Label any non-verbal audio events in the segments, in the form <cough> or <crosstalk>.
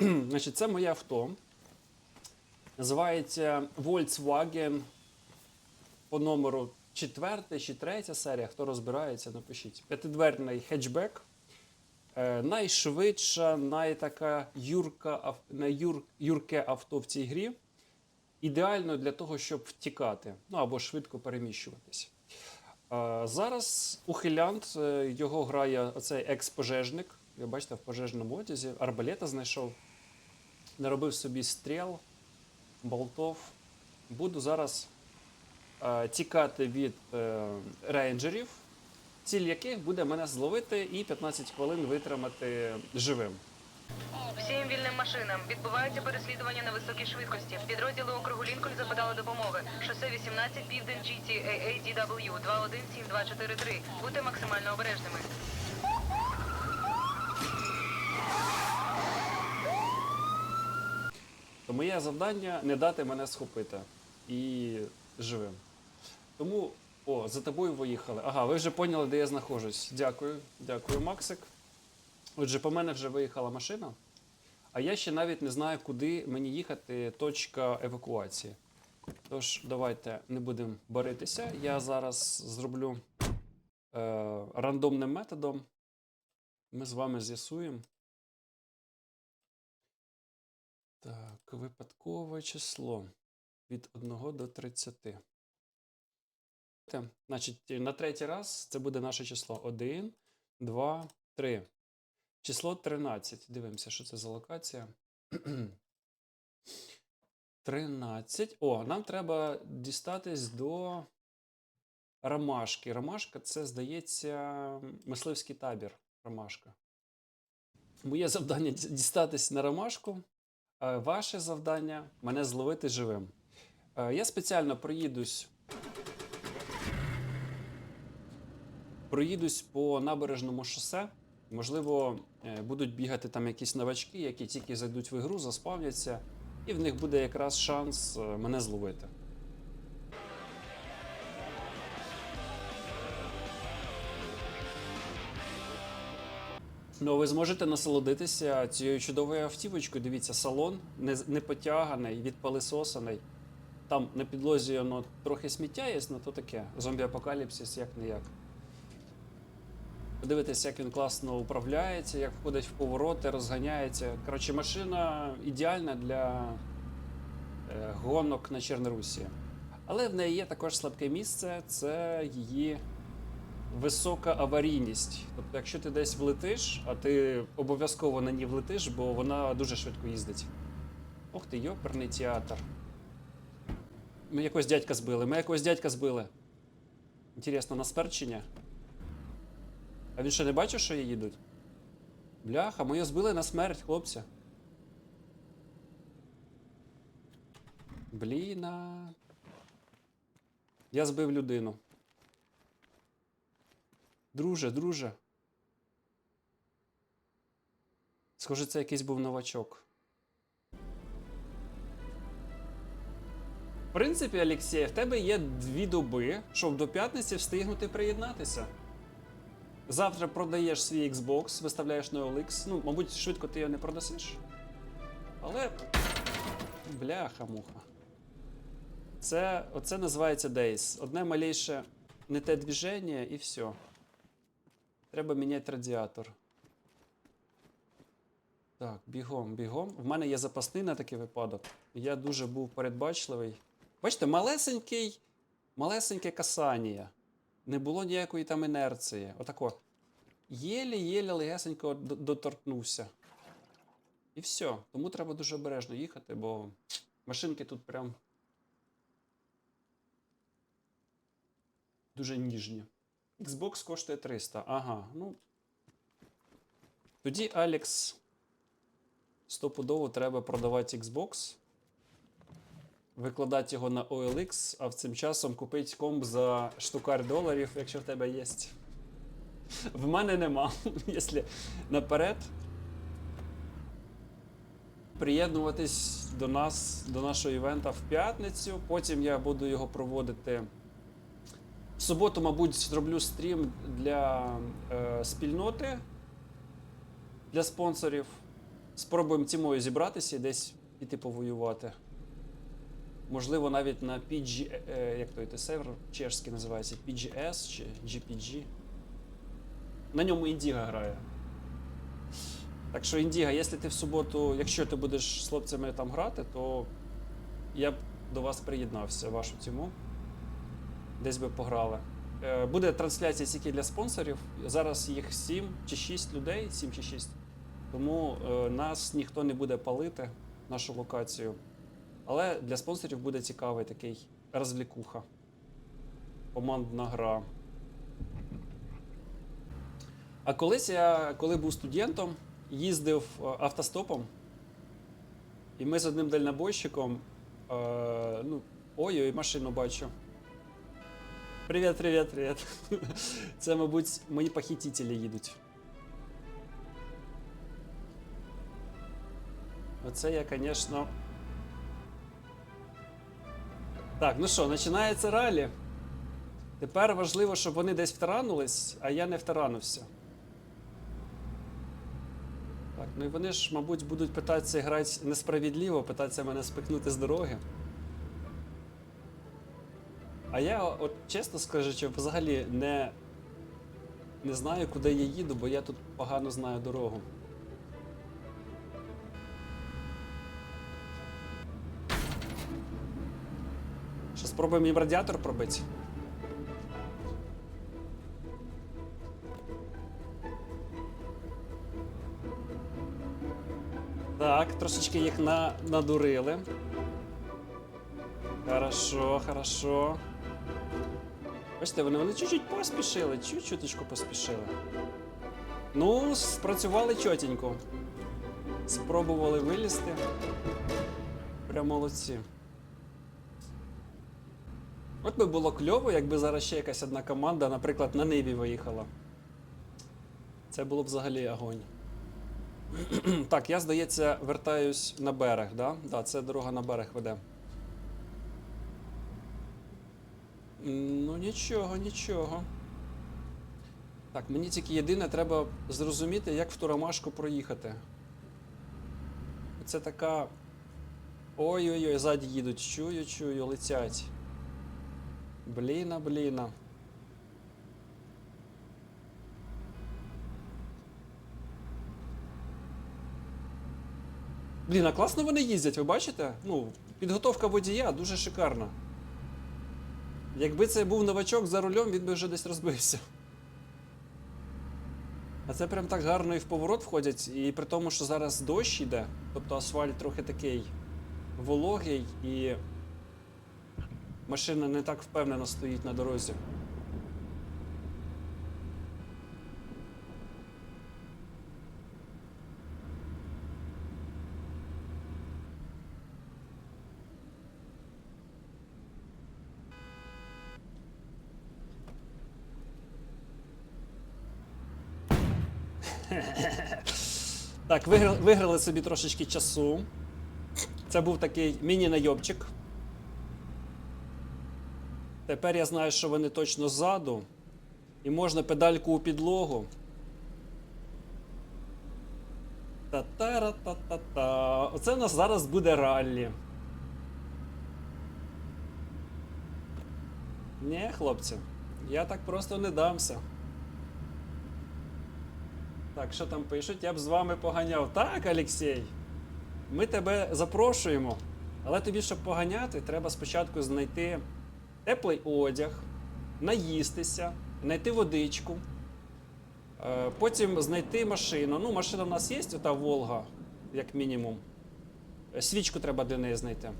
<clears throat> Значить, це моє авто. Називається Volkswagen по номеру 4 чи 3 серія. Хто розбирається, напишіть. П'ятидверний хетчбек. Е, найшвидша, найтака юрка, найюр, юрке авто в цій грі. Ідеально для того, щоб втікати, ну або швидко переміщуватись. Е, зараз ухилянт, е, його грає оцей екс-пожежник. Ви бачите, в пожежному одязі. Арбалета знайшов. Наробив собі стріл, болтов. Буду зараз е, тікати від е, рейнджерів, ціль яких буде мене зловити і 15 хвилин витримати живим. Всім вільним машинам відбувається переслідування на високій швидкості. Підрозділи округу Лінкольн запитали допомоги. Шосе 18 Південь GTAA DW 217243. Будьте максимально обережними. То моє завдання не дати мене схопити і живим. Тому, о, за тобою виїхали. Ага, ви вже поняли, де я знаходжусь. Дякую, дякую, Максик. Отже, по мене вже виїхала машина, а я ще навіть не знаю, куди мені їхати, точка евакуації. Тож, давайте не будемо боритися. Я зараз зроблю е, рандомним методом. Ми з вами з'ясуємо. Так, випадкове число від 1 до 30. Значить, на третій раз це буде наше число 1, 2, 3. Число 13. Дивимося, що це за локація. <clears throat> 13. О, нам треба дістатись до Ромашки. Ромашка це, здається, мисливський табір. Ромашка. Моє завдання дістатись на Ромашку. Е, Ваше завдання мене зловити живим. Е, Я спеціально проїдусь. Проїдусь по набережному шосе. Можливо, е, будуть бігати там якісь новачки, які тільки зайдуть в ігру, заспавняться, і в них буде якраз шанс мене зловити. Ну, ви зможете насолодитися цією чудовою автівочкою. Дивіться, салон не, не потяганий, відпалисосаний. Там на підлозі воно трохи сміття є, але то таке. Зомбі-апокаліпсис як не як. Подивитися, як він класно управляється, як входить в повороти, розганяється. Коротше, машина ідеальна для е, гонок на Чорнорусі. Але в неї є також слабке місце це її висока аварійність. Тобто, якщо ти десь влетиш, а ти обов'язково на ній влетиш, бо вона дуже швидко їздить. Ох ти, йоперний театр. Ми якогось дядька збили. Ми якогось дядька збили. Інтересно, на ні? А він що не бачив, що їдуть? Бляха, моє збили на смерть, хлопці. Бліна. Я збив людину. Друже, друже. Схоже, це якийсь був новачок. В принципі, Олексій, в тебе є дві доби, щоб до п'ятниці встигнути приєднатися. Завтра продаєш свій Xbox, виставляєш на. Ну, мабуть, швидко ти його не продасиш. Але. Бляха-муха. Це, оце називається Days. Одне малейше не те движення і все. Треба міняти радіатор. Так, бігом, бігом. В мене є запасний на такий випадок. Я дуже був передбачливий. Бачите, малесенький, малесеньке касання. Не було ніякої там інерції. Отако. Єлі-єлі легесенько доторкнувся. І все. Тому треба дуже обережно їхати, бо машинки тут прям дуже ніжні. Xbox коштує 300. Ага, ну. Тоді Алекс стопудово треба продавати Xbox, викладати його на OLX, а в цим часом купити комп за штукар доларів, якщо в тебе є. В мене нема, <laughs> якщо наперед. Приєднуватись до нас, до нашого івента в п'ятницю. Потім я буду його проводити. В суботу, мабуть, зроблю стрім для е, спільноти, для спонсорів. Спробуємо тімою зібратися і десь піти повоювати. Можливо, навіть на PG, е, як той той сервер чешський називається, PGS чи GPG. На ньому Індіга грає. Так що, Індіга, якщо ти в суботу, якщо ти будеш з хлопцями там грати, то я б до вас приєднався, вашу тіму. Десь би пограли. Е, Буде трансляція тільки для спонсорів. Зараз їх 7 чи 6 людей, 7 чи 6. Тому е, нас ніхто не буде палити, нашу локацію. Але для спонсорів буде цікавий такий розвлікуха. Командна гра. А колись я, коли був студентом, їздив е, автостопом, і ми з одним дальнобойщиком. Е, ну, ой-ой, машину бачу. Привіт, привіт, привіт. <laughs> Це, мабуть, мої похитителі їдуть. Оце я, звісно. Так, ну що, починається ралі. Тепер важливо, щоб вони десь втаранулись, а я не втаранився. Так, ну і вони ж, мабуть, будуть питатися грати несправедливо, питатися мене спихнути з дороги. А я, от чесно скажучи, взагалі не, не знаю, куди я їду, бо я тут погано знаю дорогу. Що спробуємо їм радіатор пробити? Так, трошечки їх на, надурили. Хорошо, хорошо. Бачите, вони, вони чуть-чуть поспішили, чуть-чуточку поспішили. Ну, спрацювали чотенько. Спробували вилізти. Прям молодці. От би було кльово, якби зараз ще якась одна команда, наприклад, на небі виїхала. Це було б взагалі огонь. <clears throat> так, я, здається, вертаюсь на берег, да? Да, це дорога на берег веде. Ну, нічого, нічого. Так, мені тільки єдине, треба зрозуміти, як в ту ромашку проїхати. Це така. Ой-ой-ой, ззаді їдуть. Чую, чую, летять. Бліна, бліна. Блін, а класно вони їздять, ви бачите? Ну, підготовка водія дуже шикарна. Якби це був новачок за рулем, він би вже десь розбився. А це прям так гарно і в поворот входять, і при тому, що зараз дощ йде, тобто асфальт трохи такий вологий і машина не так впевнено стоїть на дорозі. Так, виграли, виграли собі трошечки часу. Це був такий міні-найобчик. Тепер я знаю, що вони точно ззаду. І можна педальку у підлогу. Та-та-ра-та-та-та. Оце у нас зараз буде раллі. Ні, хлопці, я так просто не дамся. Так, що там пишуть? Я б з вами поганяв. Так, Олексій. Ми тебе запрошуємо. Але тобі, щоб поганяти, треба спочатку знайти теплий одяг, наїстися, знайти водичку. Е, Потім знайти машину. Ну, машина в нас є, ота Волга, як мінімум. Е, Свічку треба для неї знайти.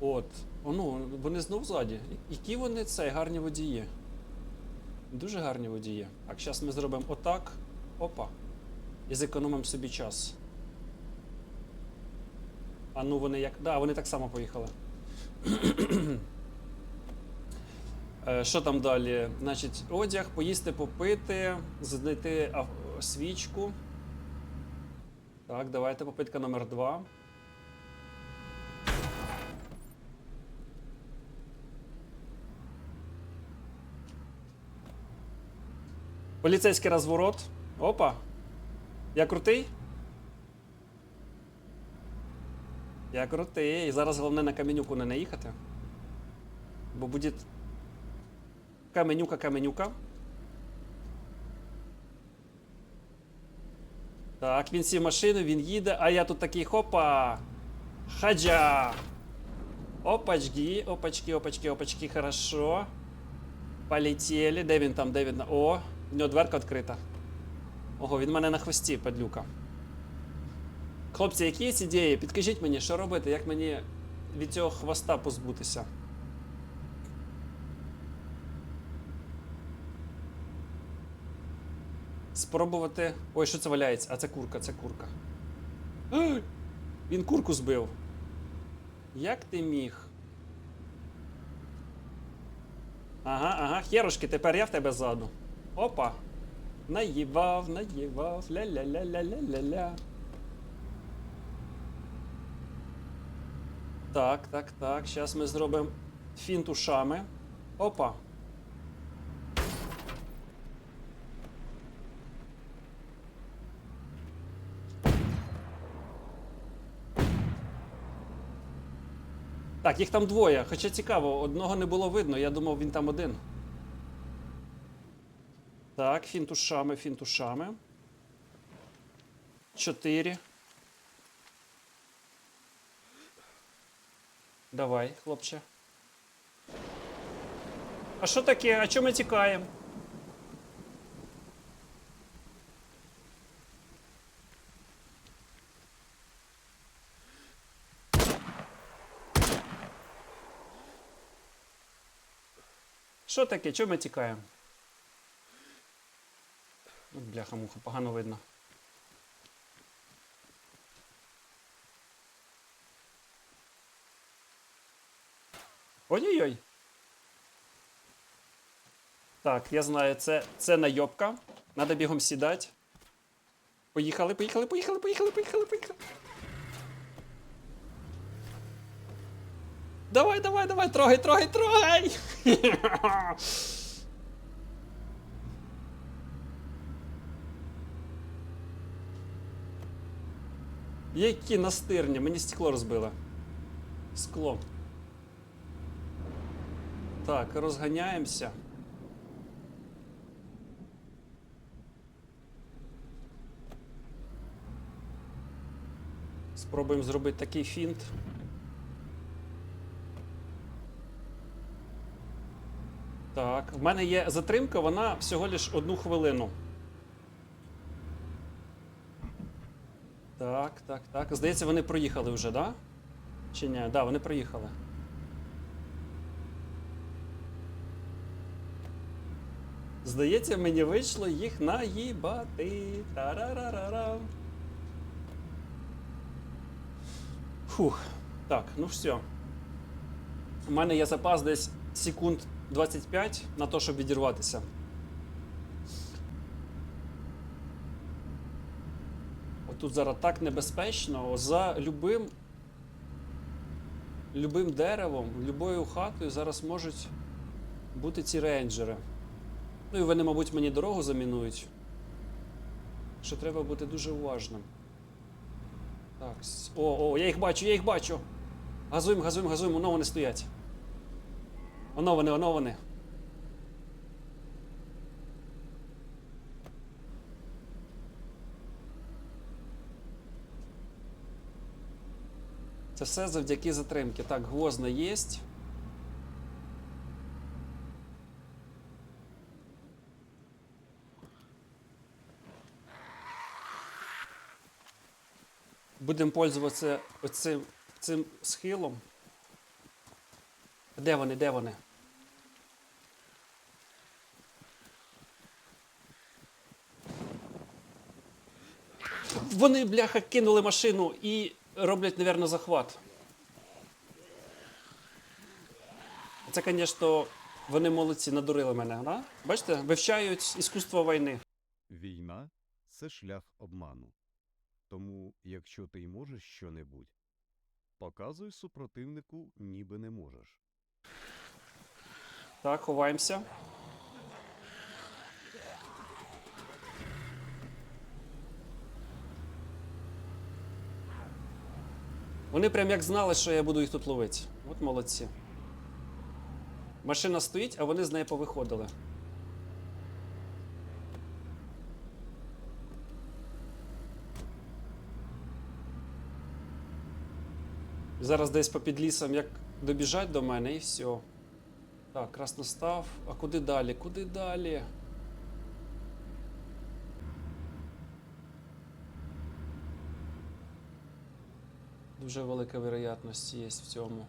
От. О, ну, вони знов ззаді. Які вони це гарні водії. Дуже гарні водії. Так, зараз ми зробимо отак. Опа. І зекономимо собі час. А ну вони як. Да, вони так само поїхали. <clears throat> Е, Що там далі? Значить, одяг, поїсти, попити, знайти свічку. Так, давайте попитка номер два. Поліцейський розворот. Опа. Я крутий? Я крутий. І зараз головне на каменюку не наїхати. Бо буде каменюка, каменюка. Так, він сів машину, він їде, а я тут такий хопа. Хаджа. Опачки, опачки, опачки, опачки, хорошо. Полетіли. Де він там, де він? О, в нього дверка відкрита. Ого, він мене на хвості, падлюка. Хлопці, які є ідеї? Підкажіть мені, що робити, як мені від цього хвоста позбутися. Спробувати. Ой, що це валяється? А це курка, це курка. Ай! Він курку збив. Як ти міг? Ага, ага, херушки, тепер я в тебе ззаду. Опа. Наївав, наївав, ля-ля-ля-ля-ля-ля-ля. Так, так, так. Зараз ми зробимо фінт ушами. Опа. Так, їх там двоє. Хоча цікаво, одного не було видно, я думав, він там один. Так, фінт ушами, фінт ушами. Чотири. Давай, хлопче. А що таке? А чому ми тікаємо? Що таке? Чому ми тікаємо? От бляха-муха, погано видно. Ой-ой-ой. Так, я знаю, це, це найобка. Надо бігом сідати. Поїхали, поїхали, поїхали, поїхали, поїхали, поїхали. Давай, давай, давай, трогай, трогай, трогай! <laughs> Які настирні, мені стекло розбило. Скло. Так, розганяємося. Спробуємо зробити такий фінт. Так, в мене є затримка, вона всього лиш одну хвилину. Так, так, так. Здається, вони проїхали вже, да? Чи ні? Да, вони проїхали. Здається, мені вийшло їх наїбати. Тарарарара. Фух. Так, ну все. У мене є запас десь секунд 25 на те, щоб відірватися. Отут зараз так небезпечно. За любим. Любим деревом, любою хатою зараз можуть бути ці рейнджери. Ну і вони, мабуть, мені дорогу замінують. Що треба бути дуже уважним. Так. О, о, я їх бачу, я їх бачу. Газуємо, газуємо, газуємо, воно вони стоять. Воно вони, воно вони. Це все завдяки затримки. Так, гвозна єсть. Будемо пользуватися оцим цим схилом. Де вони, де вони? Вони, бляха, кинули машину і роблять, напевно, захват. Це, звісно, вони молодці, надурили мене, да? Бачите, вивчають іскусство війни. Війна це шлях обману. Тому, якщо ти й можеш щонебудь, показуй супротивнику, ніби не можеш. Так, ховаємося. Вони прям як знали, що я буду їх тут ловити. От молодці. Машина стоїть, а вони з неї повиходили. Зараз десь попід лісом як добіжать до мене і все. Так, красностав. А куди далі? Куди далі? Дуже велика вероятність є в цьому.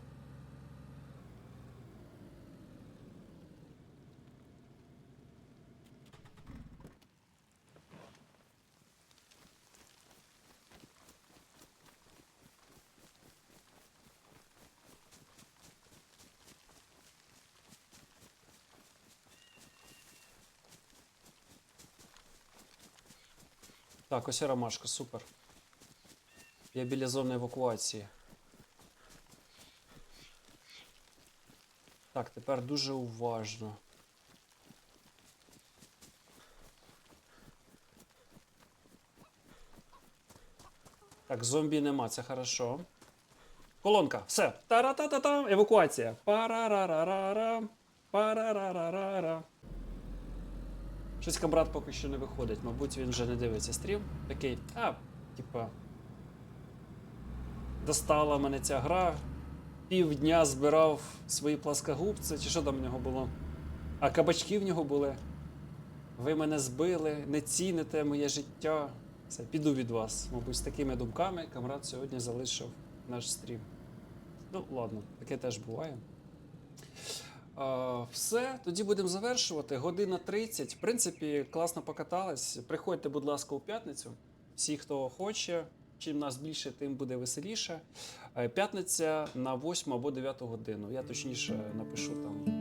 Так, ось ромашка, супер. Я біля зони евакуації. Так, тепер дуже уважно. Так, зомбі нема, це хорошо. Колонка, все. Тара-та-та-та, евакуація. Парарарарара. Парарарарара. Щось камрад поки що не виходить, мабуть, він вже не дивиться стрім. Такий, а, типа. Достала мене ця гра. Півдня збирав свої пласкогубці, чи що там в нього було? А кабачки в нього були. Ви мене збили, не ціните моє життя. Все, піду від вас. Мабуть, з такими думками камрад сьогодні залишив наш стрім. Ну, ладно, таке теж буває. А, все, тоді будемо завершувати. Година 30. В принципі, класно покатались. Приходьте, будь ласка, у п'ятницю. Всі, хто хоче. Чим нас більше, тим буде веселіше. Е, П'ятниця на 8 або 9 годину. Я точніше напишу там